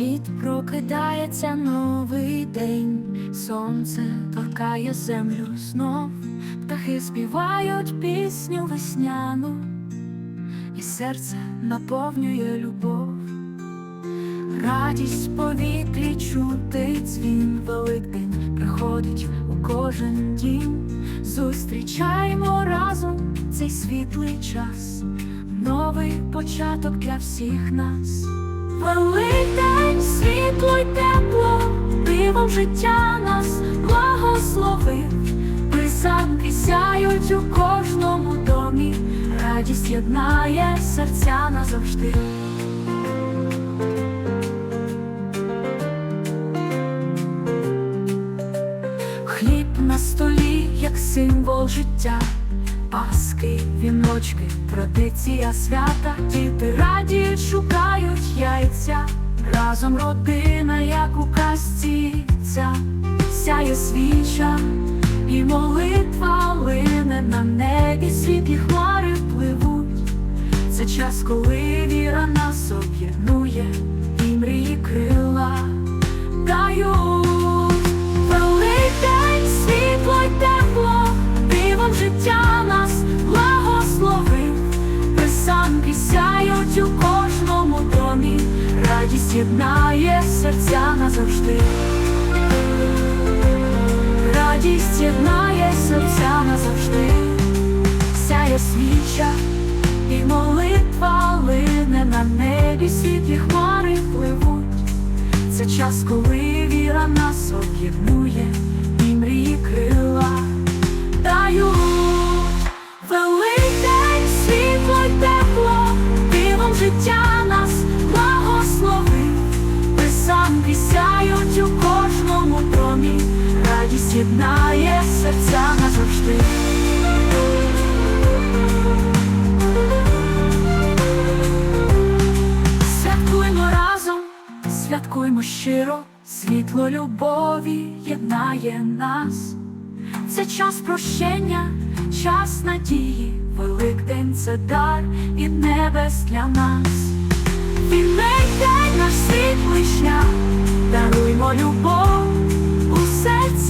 Світ прокидається новий день, сонце торкає землю знов, птахи співають пісню весняну, і серце наповнює любов, радість в повітрі чути дзвін, Великдень приходить у кожен дім. Зустрічаємо разом цей світлий час, новий початок для всіх нас. Великдень, світло й тепло, дивом життя нас благословив, писанки сяють у кожному домі, радість єднає серця назавжди. Хліб на столі, як символ життя, паски, віночки, традиція свята, діти радіють, шукають яйця, разом родина, як у казці сяє свіча, і молитва лине на небі, світлі хмари пливуть. Це час, коли віра нас об'єднує, і мрії крила дають. Єднає серця назавжди. Радість єднає серця назавжди, сяє свіча, і молитва лине на небі, світлі хмари пливуть. Це час, коли радість єднає серця назавжди. Святкуймо разом, святкуймо щиро, світло любові єднає нас. Це час прощення, час надії, Великдень це дар від небес для нас. Віднехай наш світлий шлях, даруймо любов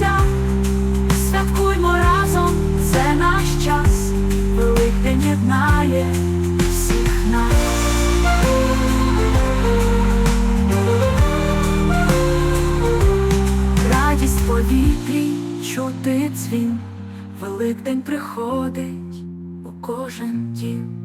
серця, святкуймо разом, це наш час, Великдень єднає всіх нас. Радість повітрі, чути дзвін, Великдень приходить у кожен дім.